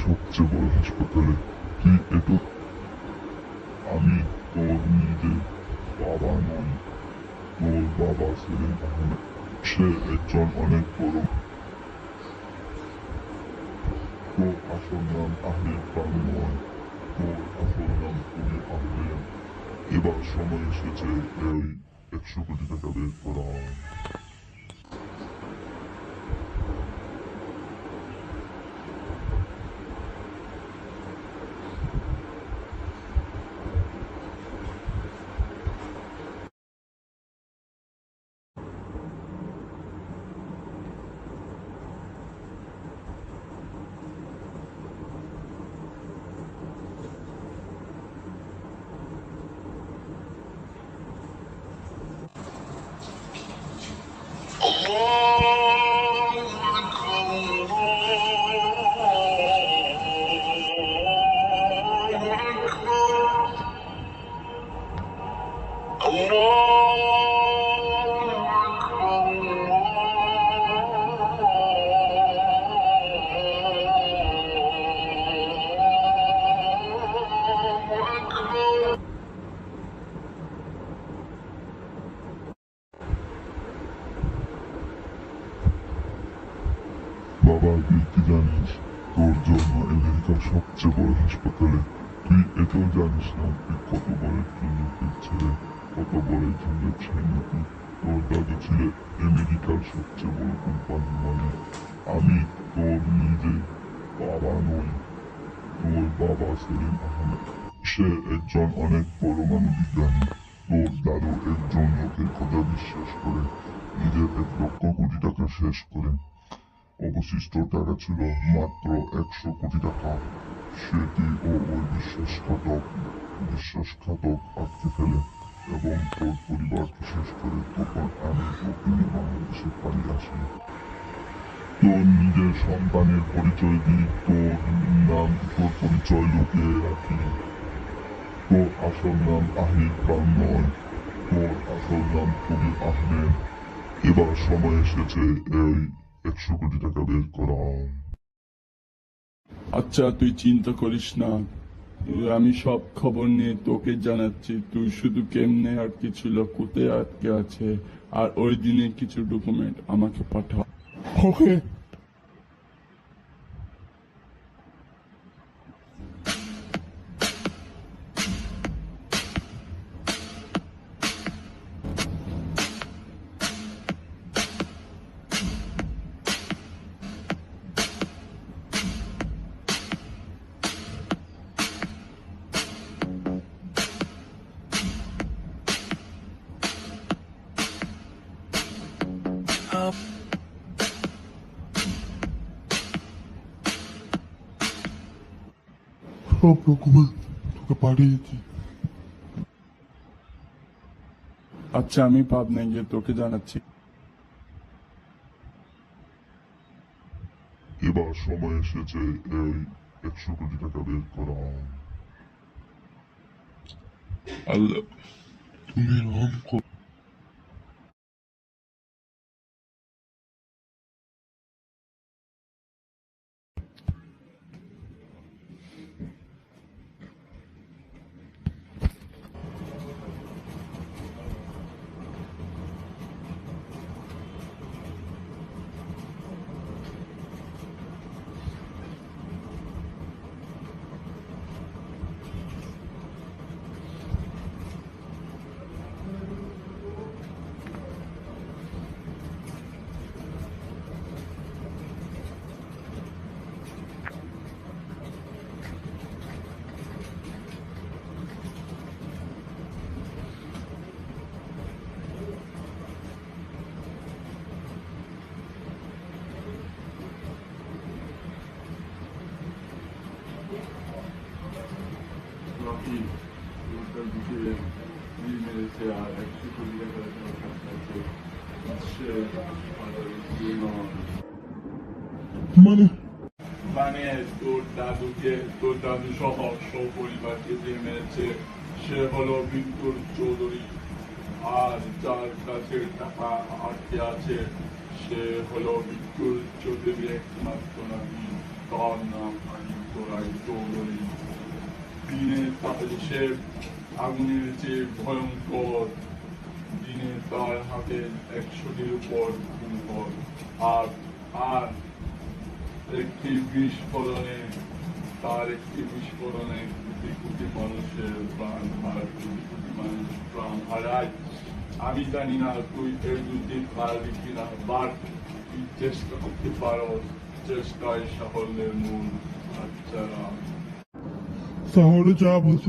সবচেয়ে বড় হাসপাতালে তুই এত আমি তোর নিজের বাবা নই, তোর বাবা সেলিম আহমেদ সে একজন অনেক বড়। তোর আসল নাম আহমেদ নয়, তোর আসল নাম কবি আহমেদ এবার সময় এসেছে, এই একশো কোটি টাকা বের করা। বাবা তুই জানিস। তোর জন্য আমেরিকার সবচেয়ে বড় হাসপাতালে। তুই এটাও জানিস না তুই কত বড় একজন লোকের ছেলে, কত বড় একজন ব্যবসায়ী নাকি তোর দাদু ছিল আমেরিকার সবচেয়ে বড় কোম্পানির মালিক। আমি তোর নিজে বাবা নই, তোর বাবা সেলিম আহমেদ। সে একজন অনেক বড় মানবিজ্ঞানী তোর দাদু একজন লোকের কথা বিশ্বাস করে। নিজের এক লক্ষ কোটি টাকা শেষ করে। অবশিষ্ট টাকা ছিল মাত্র একশো কোটি টাকা। সেটি ও ওই বিশ্বাসঘাতক বিশ্বাসঘাতক আটকে ফেলে এবং তোর পরিবারকে শেষ করে তখন আমি ওকে নিয়ে বাংলাদেশে পালিয়ে আসি। তোর নিজের সন্তানের পরিচয় দিই তোর নাম তোর পরিচয় লুকিয়ে রাখি। তোর আসল নাম আহিদ খান নয়। তোর আসল নাম কবির আহমেদ। এবার সময় এসেছে এই একশো কোটি টাকা বের করা। আচ্ছা তুই চিন্তা করিস না। আমি সব খবর নিয়ে তোকে জানাচ্ছি। তুই শুধু কেমনে আর ছিল কোথায় আটকে আছে? আর ওই দিনে কিছু ডকুমেন্ট আমাকে পাঠা। ওকে সব ডকুমেন্ট তোকে পাঠিয়েছি। আচ্ছা আমি পাবনা গিয়ে তোকে জানাচ্ছি। এবার সময় এসেছে এই একশো কোটি টাকা বের করা। আল্লাহ। তুমি রহম মানে মানে তোর দাদুকে তোর দাদু সহ পরিবারকে যে মেরেছে সে হলো বিদ্যুৎ চৌধুরী আর যার কাছে টাকা আটকে আছে সে হলো বিদ্যুৎ চৌধুরী একমাত্র নাকি তার নাম আমি রায় চৌধুরী দিনে তাহলে সে আগুনের যে ভয়ঙ্কর তার হাতে একশোটির উপর আর আর একটি বিস্ফোরণে, তার একটি বিস্ফোরণে কোটি কোটি মানুষের প্রাণ হার কোটি কোটি মানুষ প্রাণ হারায়। আমি জানি না তুই এর বিরুদ্ধে পারবি কিনা বাট তুই চেষ্টা করতে পারো চেষ্টায় সাফল্যের মূল আচ্ছা। তাহলে যা বলছি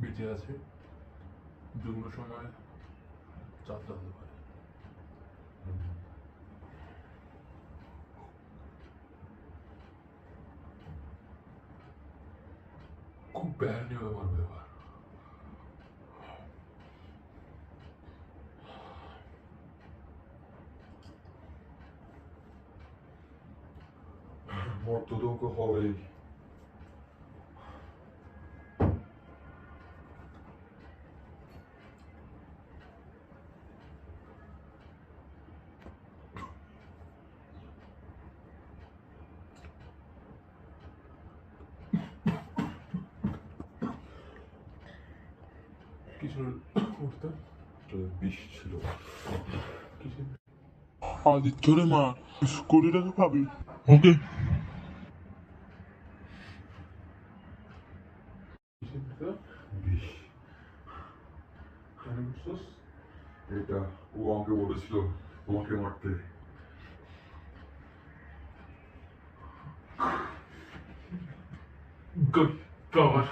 বেঁচে আছে। যুগ্ম সময় হতে পারে। খুব ব্যাড নিয়ে আমার ব্যাপার মর্তদঙ্ক হবেই কিসের অবস্থা বিষ ছিল কিসের আদিত্য রে মা কোটি টাকা পাবি ওকে কিসের কেন বুঝছস এটা ও আমাকে বলেছিল তোমাকে মারতে কভার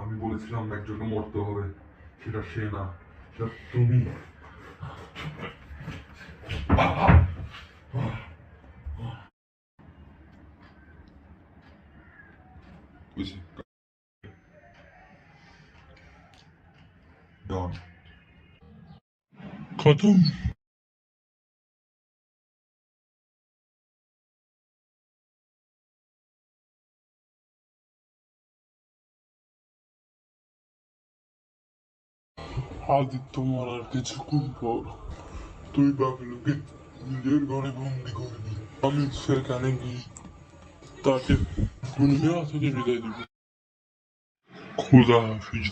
আমি বলেছিলাম একজনকে মরতে হবে সেটা সে না সেটা তুমি ডন খতম আদিত্য মরার কিছুক্ষণ পর তুই বাবলুকে নিজের ঘরে বন্দি করবি আমি সেখানে গিয়ে তাকে দুনিয়া থেকে বিদায় দিব খুদা হাফিজ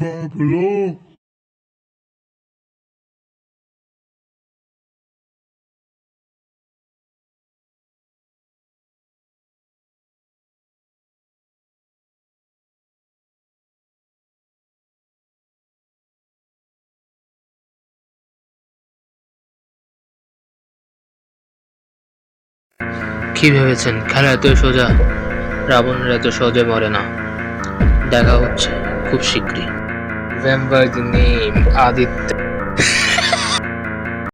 Pablo. কি ভেবেছেন? খেলা এত সোজা? রাবণের এত সহজে মরে না। দেখা হচ্ছে খুব শীঘ্রই। Vampire the name Aditya